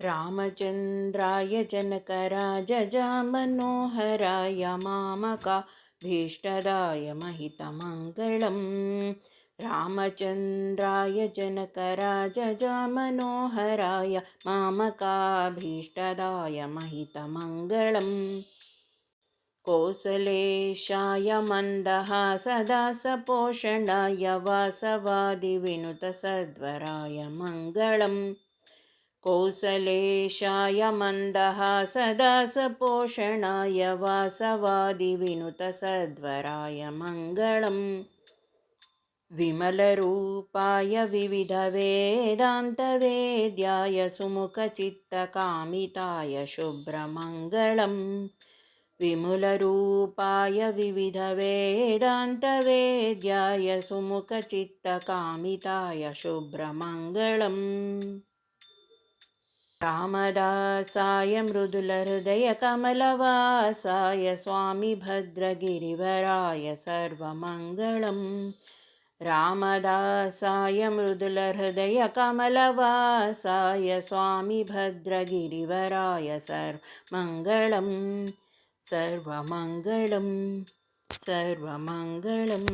रामचन्द्राय जनकराजजामनोहराय मामकाभीष्टदाय महितमङ्गलम्। रामचन्द्राय जनकराजजामनोहराय मामकाभीष्टदाय महितमङ्गलम्। कोसलेशाय मन्दः सदा सपोषणाय वासवादिविनुतसद्वराय मङ्गलम् कोसलेशाय मन्दः सदा सपोषणाय वासवादिविनुतसद्वराय मङ्गलम्। विमलरूपाय विविधवेदान्तवेद्याय सुमुखचित्तकामिताय शुभ्रमङ्गलम्। विमुलरूपाय विविधवेदान्तवेद्याय सुमुखचित्तकामिताय शुभ्रमङ्गलम् రామదాసాయ మృదుల హృదయ కమలవాసాయ స్వామి భద్రగిరివరాయ సర్వమంగళం రామదాసాయ మృదుల హృదయ కమలవాసాయ స్వామి భద్రగిరివరాయ సర్వమంగళం సర్వమంగళం సర్వమంగళం